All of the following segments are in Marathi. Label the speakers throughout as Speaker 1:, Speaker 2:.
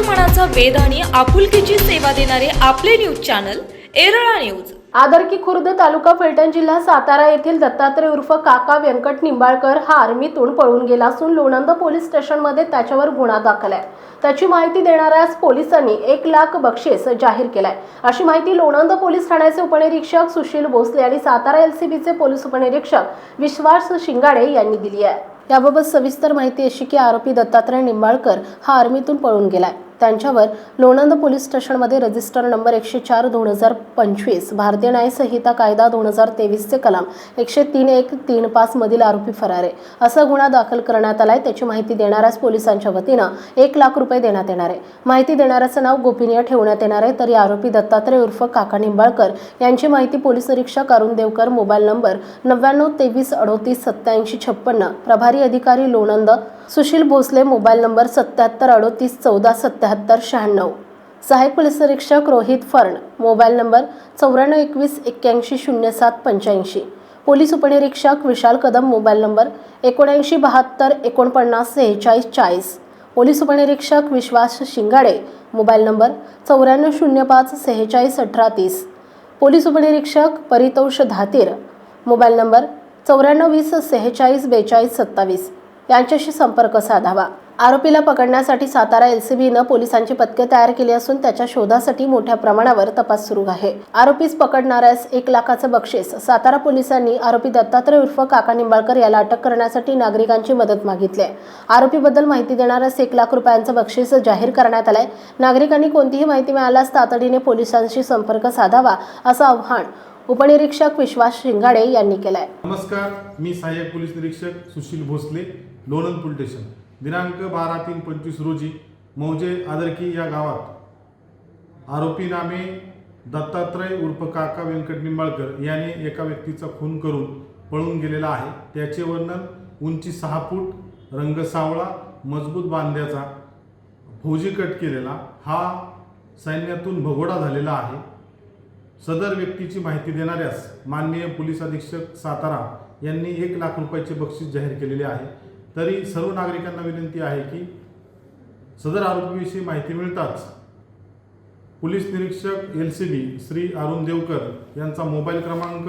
Speaker 1: मनाचा वेद आणि आपुलकीची सेवा देणारे आपले news channel Erala news.
Speaker 2: Adarki Khurd taluka Phaltan जिल्हा सातारा येथील दत्तात्रय उर्फ काका व्यंकट निंबाळकर हा आर्मीतून पळून गेला असून लोणंद पोलीस स्टेशनमध्ये त्याच्यावर गुन्हा दाखल आहे. त्याची माहिती देणाऱ्यास पोलिसांनी एक लाख बक्षीस जाहीर केलाय. अशी माहिती लोणंद पोलीस ठाण्याचे उपनिरीक्षक सुशील भोसले आणि सातारा एलसीबीचे पोलीस उपनिरीक्षक विश्वास शिंगाडे यांनी दिली आहे. याबाबत सविस्तर माहिती अशी की आरोपी दत्तात्रय निंबाळकर हा आर्मीतून पळून गेलाय. त्यांच्यावर लोणंद पोलीस स्टेशनमध्ये रजिस्टर नंबर एकशे चार दोन हजार पंचवीस भारतीय न्यायसंहिता कायदा दोन हजार तेवीसचे कलम एकशे तीन एक तीन पाचमधील आरोपी फरार आहे. असा गुन्हा दाखल करण्यात आलाय त्याची माहिती देणाऱ्याच पोलिसांच्या वतीनं एक लाख रुपये देण्यात येणार आहे. माहिती देणाऱ्याचं नाव गोपनीय ठेवण्यात येणार आहे. तरी आरोपी दत्तात्रय उर्फ काका निंबाळकर यांची माहिती पोलीस निरीक्षक अरुण देवकर मोबाईल नंबर नव्याण्णव तेवीस अडोतीस सत्याऐंशी छप्पन्न प्रभारी अधिकारी लोणंद सुशील भोसले मोबाईल नंबर सत्याहत्तर अडोतीस चौदा सत्याहत्तर शहाण्णव. सहाय्यक पोलीस निरीक्षक रोहित फर्ण. मोबाईल नंबर चौऱ्याण्णव एकवीस एक्क्याऐंशी शून्य सात पंच्याऐंशी. पोलीस उपनिरीक्षक विशाल कदम मोबाईल नंबर एकोणऐंशी बहात्तर एकोणपन्नास सेहेचाळीस चाळीस. पोलीस उपनिरीक्षक विश्वास शिंगाडे मोबाईल नंबर चौऱ्याण्णव शून्य पाच सेहेचाळीस अठरा तीस. पोलीस उपनिरीक्षक परितोष धातीर मोबाईल नंबर चौऱ्याण्णव वीस सेहेचाळीस बेचाळीस सत्तावीस. यांच्याशी संपर्क साधावा. आरोपीला पकडण्यासाठी सातारा एलसीबीनं पोलिसांची पथके तयार केली असून त्याच्या शोधासाठी मोठ्या प्रमाणावर तपास सुरू आहे. आरोपीस पकडणाऱ्यास एक लाखाचं बक्षीस. सातारा पोलिसांनी आरोपी दत्तात्रय उर्फ काका निंबाळकर याला अटक करण्यासाठी नागरिकांची मदत मागितली आहे. आरोपीबद्दल माहिती देणाऱ्यास एक लाख रुपयांचं बक्षीस जाहीर करण्यात आलंय. नागरिकांनी कोणतीही माहिती मिळाल्यास तातडीने पोलिसांशी संपर्क साधावा असं आव्हान उपनिरीक्षक विश्वास शिंगाडे यांनी केलंय.
Speaker 3: नमस्कार मी सहाय्यक पोलीस निरीक्षक सुशील भोसले लोणंद पोलीस स्टेशन. दिनांक बारा तीन पंचवीस रोजी मौजे आदरकी या गावात आरोपी नामे दत्तात्रय उर्फ काका व्यंकट निंबाळकर याने एका व्यक्तीचा खून करून पळून गेलेला आहे. त्याचे वर्णन उंची सहा फूट रंग सावळा मजबूत बांध्याचा फौजी कट केलेला हा सैन्यातून भगोडा झालेला आहे. सदर व्यक्तीची माहिती देणाऱ्यास माननीय पोलीस अधीक्षक सातारा यांनी एक लाख रुपयाचे बक्षीस जाहीर केलेले आहे. तरी सर्व नागरिकांना विनंती आहे की सदर आरोपीविषयी माहिती मिळताच पोलीस निरीक्षक L C B Shri Arun Devkar यांचा मोबाईल क्रमांक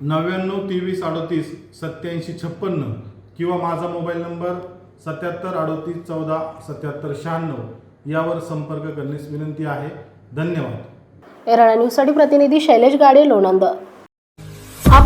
Speaker 3: नव्याण्णव तेवीस अडतीस सत्याऐंशी छप्पन्न किंवा माझा मोबाईल नंबर सत्याहत्तर अडतीस चौदा सत्याहत्तर शहाण्णव यावर संपर्क करण्यास विनंती आहे. धन्यवाद.
Speaker 2: एरळा न्यूजसाठी प्रतिनिधी शैलेश गाडे लोणंद.